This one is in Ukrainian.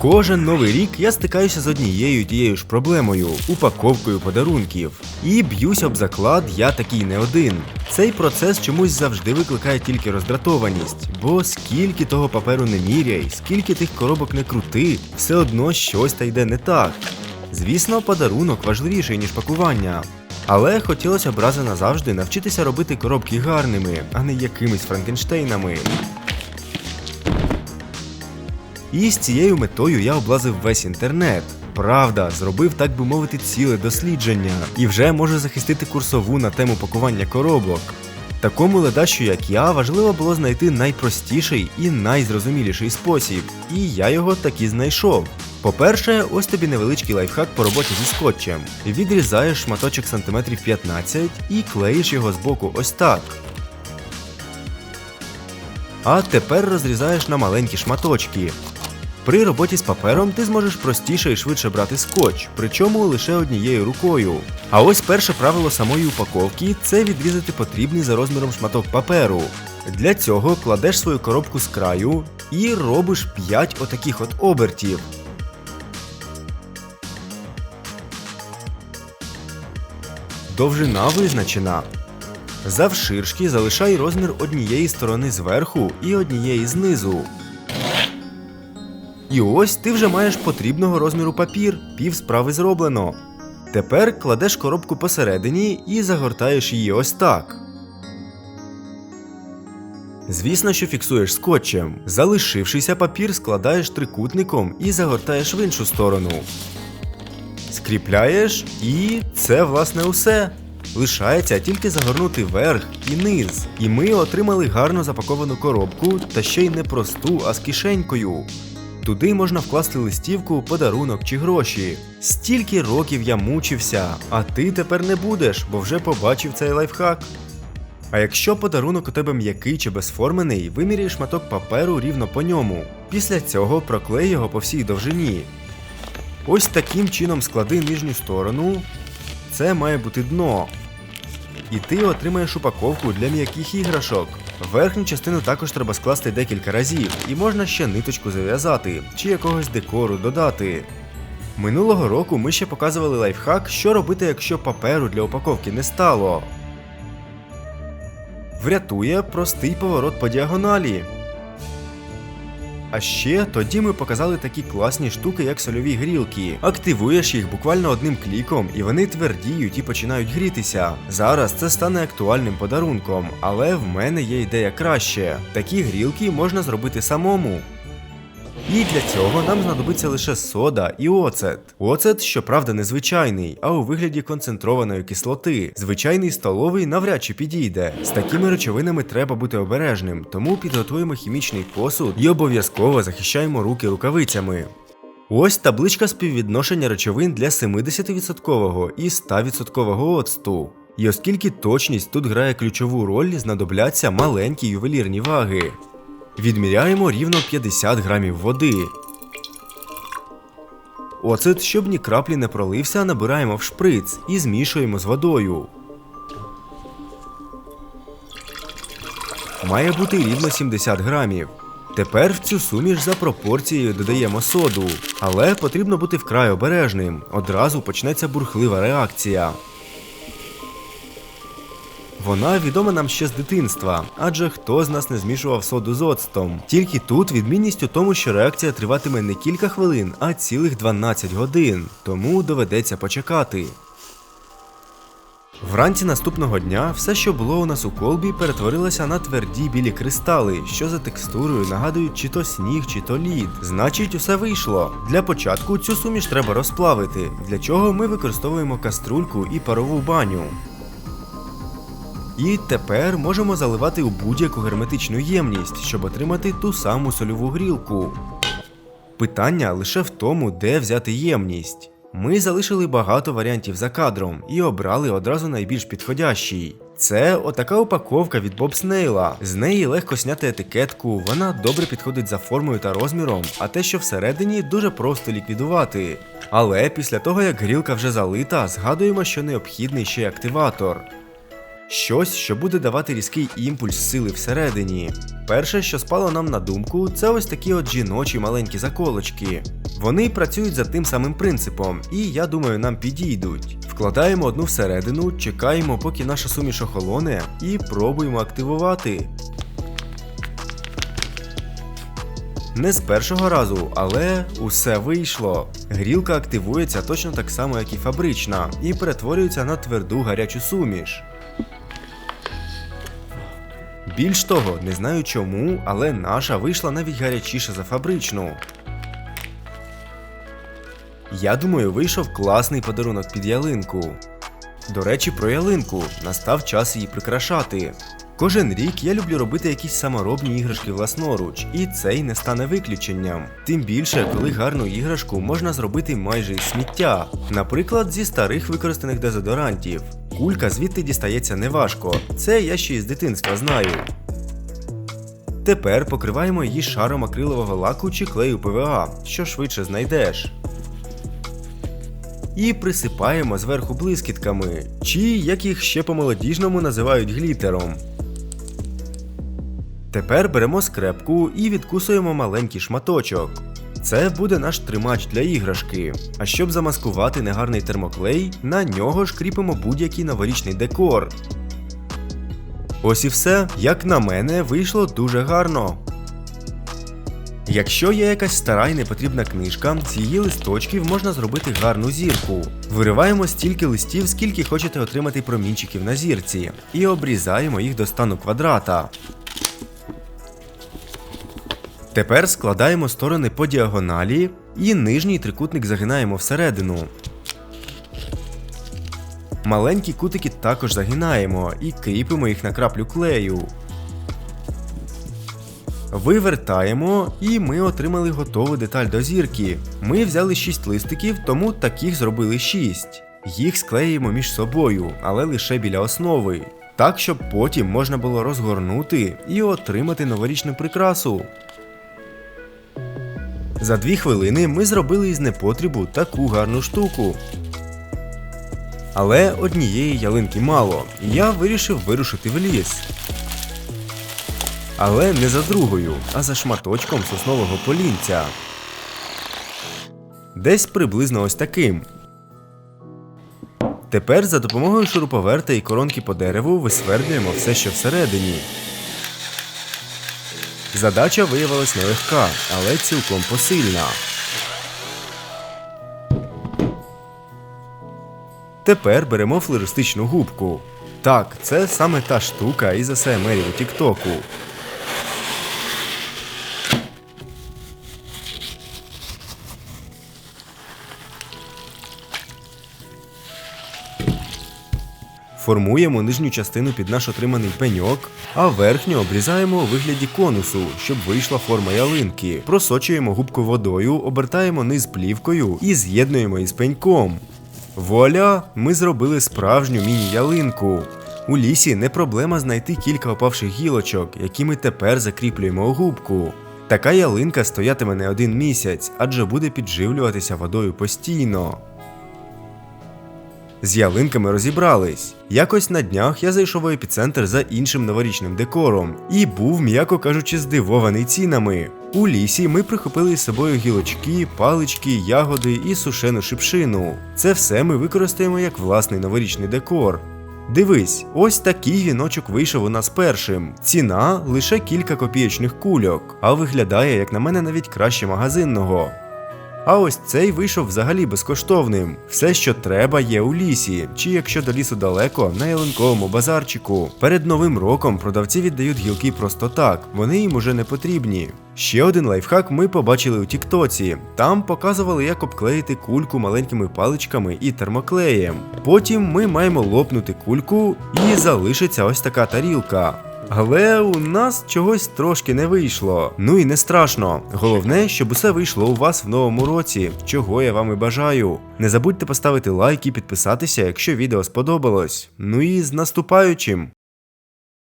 Кожен новий рік я стикаюся з однією тією ж проблемою упаковкою подарунків. І б'юсь об заклад, я такий не один. Цей процес чомусь завжди викликає тільки роздратованість, бо скільки того паперу не міряй, скільки тих коробок не крути, все одно щось та йде не так. Звісно, подарунок важливіший, ніж пакування. Але хотілося б раз назавжди навчитися робити коробки гарними, а не якимись франкенштейнами. І з цією метою я облазив весь інтернет. Правда, зробив, так би мовити, ціле дослідження і вже можу захистити курсову на тему пакування коробок. Такому ледащу, як я, важливо було знайти найпростіший і найзрозуміліший спосіб, і я його таки знайшов. По-перше, ось тобі невеличкий лайфхак по роботі зі скотчем. Відрізаєш шматочок сантиметрів 15 і клеїш його з боку ось так. А тепер розрізаєш на маленькі шматочки. При роботі з папером ти зможеш простіше і швидше брати скотч, причому лише однією рукою. А ось перше правило самої упаковки це відрізати потрібний за розміром шматок паперу. Для цього кладеш свою коробку з краю і робиш 5 отаких от обертів. Довжина визначена. Завширшки залишай розмір однієї сторони зверху і однієї знизу. І ось ти вже маєш потрібного розміру папір, пів справи зроблено. Тепер кладеш коробку посередині і загортаєш її ось так. Звісно, що фіксуєш скотчем. Залишившийся папір складаєш трикутником і загортаєш в іншу сторону. Скріпляєш, і це власне усе. Лишається тільки загорнути верх і низ. І ми отримали гарно запаковану коробку, та ще й не просту, а з кишенькою. Туди можна вкласти листівку, подарунок чи гроші. Стільки років я мучився, а ти тепер не будеш, бо вже побачив цей лайфхак. А якщо подарунок у тебе м'який чи безформений, виміряй шматок паперу рівно по ньому. Після цього проклей його по всій довжині. Ось таким чином склади нижню сторону. Це має бути дно. І ти отримаєш упаковку для м'яких іграшок. Верхню частину також треба скласти декілька разів, і можна ще ниточку зав'язати чи якогось декору додати. Минулого року ми ще показували лайфхак, що робити, якщо паперу для упаковки не стало. Врятує простий поворот по діагоналі. А ще тоді ми показали такі класні штуки, як сольові грілки. Активуєш їх буквально одним кліком, і вони твердіють і починають грітися. Зараз це стане актуальним подарунком, але в мене є ідея краще. Такі грілки можна зробити самому. І для цього нам знадобиться лише сода і оцет. Оцет, щоправда, незвичайний, а у вигляді концентрованої кислоти. Звичайний столовий навряд чи підійде. З такими речовинами треба бути обережним, тому підготуємо хімічний посуд і обов'язково захищаємо руки рукавицями. Ось табличка співвідношення речовин для 70% і 100% оцту. І оскільки точність тут грає ключову роль, знадобляться маленькі ювелірні ваги. Відміряємо рівно 50 грамів води. Оцет, щоб ні краплі не пролився, набираємо в шприц і змішуємо з водою. Має бути рівно 70 грамів. Тепер в цю суміш за пропорцією додаємо соду, але потрібно бути вкрай обережним. Одразу почнеться бурхлива реакція. Вона відома нам ще з дитинства, адже хто з нас не змішував соду з оцтом. Тільки тут відмінність у тому, що реакція триватиме не кілька хвилин, а цілих 12 годин, тому доведеться почекати. Вранці наступного дня все, що було у нас у колбі, перетворилося на тверді білі кристали, що за текстурою нагадують чи то сніг, чи то лід. Значить, усе вийшло. Для початку цю суміш треба розплавити, для чого ми використовуємо каструльку і парову баню. І тепер можемо заливати у будь-яку герметичну ємність, щоб отримати ту саму сольову грілку. Питання лише в тому, де взяти ємність. Ми залишили багато варіантів за кадром і обрали одразу найбільш підходящий. Це отака упаковка від Bob Snail. З неї легко зняти етикетку, вона добре підходить за формою та розміром, а те, що всередині, дуже просто ліквідувати. Але після того, як грілка вже залита, згадуємо, що необхідний ще й активатор. Щось, що буде давати різкий імпульс сили всередині. Перше, що спало нам на думку, це ось такі от жіночі маленькі заколочки. Вони працюють за тим самим принципом, і я думаю, нам підійдуть. Вкладаємо одну всередину, чекаємо, поки наша суміш охолоне, і пробуємо активувати. Не з першого разу, але усе вийшло. Грілка активується точно так само, як і фабрична, і перетворюється на тверду гарячу суміш. Більш того, не знаю чому, але наша вийшла навіть гарячіше за фабричну. Я думаю, вийшов класний подарунок під ялинку. До речі, про ялинку настав час її прикрашати. Кожен рік я люблю робити якісь саморобні іграшки власноруч, і цей не стане виключенням. Тим більше, коли гарну іграшку можна зробити майже із сміття, наприклад, зі старих використаних дезодорантів. Кулька звідти дістається неважко, це я ще із дитинства знаю. Тепер покриваємо її шаром акрилового лаку чи клею ПВА, що швидше знайдеш. І присипаємо зверху блискітками, чи як їх ще по-молодіжному називають глітером. Тепер беремо скрепку і відкусуємо маленький шматочок. Це буде наш тримач для іграшки. А щоб замаскувати негарний термоклей, на нього ж кріпимо будь-який новорічний декор. Ось і все, як на мене, вийшло дуже гарно. Якщо є якась стара і непотрібна книжка, з її листочків можна зробити гарну зірку. Вириваємо стільки листів, скільки хочете отримати промінчиків на зірці, і обрізаємо їх до стану квадрата. Тепер складаємо сторони по діагоналі і нижній трикутник загинаємо всередину. Маленькі кутики також загинаємо і кріпимо їх на краплю клею. Вивертаємо, і ми отримали готову деталь до зірки. Ми взяли 6 листиків, тому таких зробили 6. Їх склеїмо між собою, але лише біля основи. Так, щоб потім можна було розгорнути і отримати новорічну прикрасу. За дві хвилини ми зробили із непотрібу таку гарну штуку. Але однієї ялинки мало, і я вирішив вирушити в ліс. Але не за другою, а за шматочком соснового полінця. Десь приблизно ось таким. Тепер за допомогою шуруповерта і коронки по дереву висвердлюємо все, що всередині. Задача виявилась нелегка, але цілком посильна. Тепер беремо флористичну губку. Так, це саме та штука із АСМРів у Тіктоку. Формуємо нижню частину під наш отриманий пеньок, а верхню обрізаємо у вигляді конусу, щоб вийшла форма ялинки. Просочуємо губку водою, обертаємо низ плівкою і з'єднуємо із пеньком. Вуаля! Ми зробили справжню міні-ялинку. У лісі не проблема знайти кілька опавших гілочок, які ми тепер закріплюємо у губку. Така ялинка стоятиме не один місяць, адже буде підживлюватися водою постійно. З ялинками розібрались. Якось на днях я зайшов у епіцентр за іншим новорічним декором і був, м'яко кажучи, здивований цінами. У лісі ми прихопили з собою гілочки, палички, ягоди і сушену шипшину. Це все ми використаємо як власний новорічний декор. Дивись, ось такий віночок вийшов у нас першим. Ціна лише кілька копієчних кульок, а виглядає, як на мене, навіть краще магазинного. А ось цей вийшов взагалі безкоштовним. Все, що треба, є у лісі, чи якщо до лісу далеко, на ялинковому базарчику. Перед новим роком продавці віддають гілки просто так, вони їм уже не потрібні. Ще один лайфхак ми побачили у Тіктоці. Там показували, як обклеїти кульку маленькими паличками і термоклеєм. Потім ми маємо лопнути кульку і залишиться ось така тарілка. Але у нас чогось трошки не вийшло. Ну і не страшно. Головне, щоб усе вийшло у вас в новому році, чого я вам і бажаю. Не забудьте поставити лайк і підписатися, якщо відео сподобалось. Ну і з наступаючим!